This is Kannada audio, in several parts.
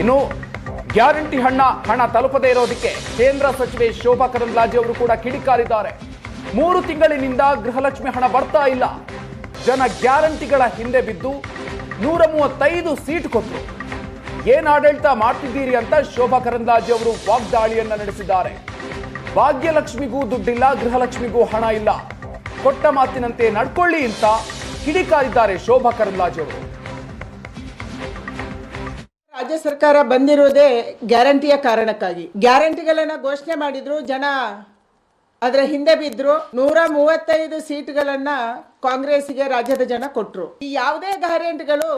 ಇನ್ನು ಗ್ಯಾರಂಟಿ ಹಣ ಹಣ ತಲುಪದೇ ಇರೋದಕ್ಕೆ ಕೇಂದ್ರ ಸಚಿವೆ ಶೋಭಾ ಕರಂದ್ಲಾಜೆ ಅವರು ಕೂಡ ಕಿಡಿಕಾರಿದ್ದಾರೆ. ಮೂರು ತಿಂಗಳಿನಿಂದ ಗೃಹಲಕ್ಷ್ಮಿ ಹಣ ಬರ್ತಾ ಇಲ್ಲ. ಜನ ಗ್ಯಾರಂಟಿಗಳ ಹಿಂದೆ ಬಿದ್ದು ನೂರ ಮೂವತ್ತೈದು ಸೀಟ್ ಕೊಟ್ಟರು ಏನ್ ಆಡಳಿತ ಮಾಡ್ತಿದ್ದೀರಿ ಅಂತ ಶೋಭಾ ಕರಂದ್ಲಾಜೆ ಅವರು ವಾಗ್ದಾಳಿಯನ್ನ ನಡೆಸಿದ್ದಾರೆ. ಭಾಗ್ಯಲಕ್ಷ್ಮಿಗೂ ದುಡ್ಡಿಲ್ಲ, ಗೃಹಲಕ್ಷ್ಮಿಗೂ ಹಣ ಇಲ್ಲ. ಕೊಟ್ಟ ಮಾತಿನಂತೆ ನಡ್ಕೊಳ್ಳಿ ಅಂತ ಕಿಡಿಕಾರಿದ್ದಾರೆ ಶೋಭಾ ಕರಂದ್ಲಾಜೆ ಅವರು. ರಾಜ್ಯ ಸರ್ಕಾರ ಬಂದಿರೋದೇ ಗ್ಯಾರಂಟಿಯ ಕಾರಣಕ್ಕಾಗಿ. ಗ್ಯಾರಂಟಿಗಳನ್ನ ಘೋಷಣೆ ಮಾಡಿದ್ರು ಜನ. ಅದರ ಹಿಂದೆ ಬಿದ್ರು ನೂರ ಮೂವತ್ತೈದು ಸೀಟ್ಗಳನ್ನ ಕಾಂಗ್ರೆಸ್ಗೆ ರಾಜ್ಯದ ಜನ ಕೊಟ್ಟರು ಈ ಯಾವುದೇ ಗ್ಯಾರಂಟಿಗಳು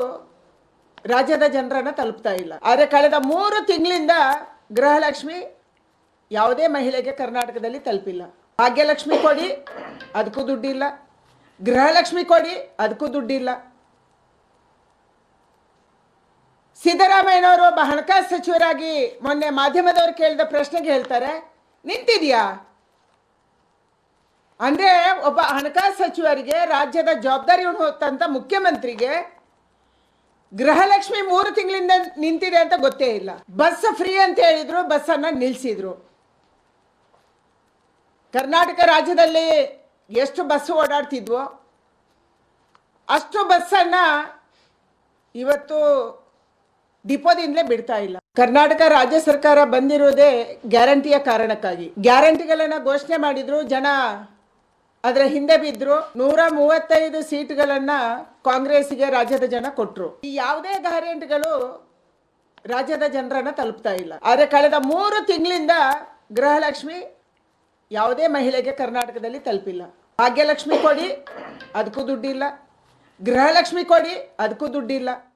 ರಾಜ್ಯದ ಜನರನ್ನ ತಲುಪ್ತಾ ಇಲ್ಲ. ಆದರೆ ಕಳೆದ ಮೂರು ತಿಂಗಳಿಂದ ಗೃಹಲಕ್ಷ್ಮಿ ಯಾವುದೇ ಮಹಿಳೆಗೆ ಕರ್ನಾಟಕದಲ್ಲಿ ತಲುಪಿಲ್ಲ. ಭಾಗ್ಯಲಕ್ಷ್ಮಿ ಕೊಡಿ, ಅದಕ್ಕೂ ದುಡ್ಡಿಲ್ಲ. ಗೃಹಲಕ್ಷ್ಮಿ ಕೊಡಿ, ಅದಕ್ಕೂ ದುಡ್ಡಿಲ್ಲ. ಸಿದ್ದರಾಮಯ್ಯನವರು ಒಬ್ಬ ಹಣಕಾಸು ಸಚಿವರಾಗಿ ಮೊನ್ನೆ ಮಾಧ್ಯಮದವರು ಕೇಳಿದ ಪ್ರಶ್ನೆಗೆ ಹೇಳ್ತಾರೆ, ನಿಂತಿದೆಯಾ? ಅಂದ್ರೆ ಒಬ್ಬ ಹಣಕಾಸು ಸಚಿವರಿಗೆ ರಾಜ್ಯದ ಜವಾಬ್ದಾರಿ ಹೊತ್ತಂತ ಮುಖ್ಯಮಂತ್ರಿಗೆ ಗೃಹಲಕ್ಷ್ಮಿ ಮೂರು ತಿಂಗಳಿಂದ ನಿಂತಿದೆ ಅಂತ ಗೊತ್ತೇ ಇಲ್ಲ. ಬಸ್ ಫ್ರೀ ಅಂತ ಹೇಳಿದ್ರು ಬಸ್ ಅನ್ನ ನಿಲ್ಸಿದ್ರು. ಕರ್ನಾಟಕ ರಾಜ್ಯದಲ್ಲಿ ಎಷ್ಟು ಬಸ್ ಓಡಾಡ್ತಿದ್ವೋ, ಅಷ್ಟು ಬಸ್ಸನ್ನ ಇವತ್ತು ಡಿಪೋದಿಂದಲೇ ಬಿಡ್ತಾ ಇಲ್ಲ. ಕರ್ನಾಟಕ ರಾಜ್ಯ ಸರ್ಕಾರ ಬಂದಿರೋದೇ ಗ್ಯಾರಂಟಿಯ ಕಾರಣಕ್ಕಾಗಿ. ಗ್ಯಾರಂಟಿಗಳನ್ನ ಘೋಷಣೆ ಮಾಡಿದ್ರು ಜನ. ಅದರ ಹಿಂದೆ ಬಿದ್ರು ನೂರ ಮೂವತ್ತೈದು ಸೀಟ್ಗಳನ್ನ ಕಾಂಗ್ರೆಸ್ಗೆ ರಾಜ್ಯದ ಜನ ಕೊಟ್ಟರು ಈ ಯಾವುದೇ ಗ್ಯಾರಂಟಿಗಳು ರಾಜ್ಯದ ಜನರನ್ನ ತಲುಪ್ತಾ ಇಲ್ಲ. ಆದ್ರೆ ಕಳೆದ ಮೂರು ತಿಂಗಳಿಂದ ಗೃಹಲಕ್ಷ್ಮಿ ಯಾವುದೇ ಮಹಿಳೆಗೆ ಕರ್ನಾಟಕದಲ್ಲಿ ತಲುಪಿಲ್ಲ. ಭಾಗ್ಯಲಕ್ಷ್ಮಿ ಕೊಡಿ ಅದಕ್ಕೂ ದುಡ್ಡಿಲ್ಲ. ಗೃಹಲಕ್ಷ್ಮಿ ಕೊಡಿ ಅದಕ್ಕೂ ದುಡ್ಡಿಲ್ಲ.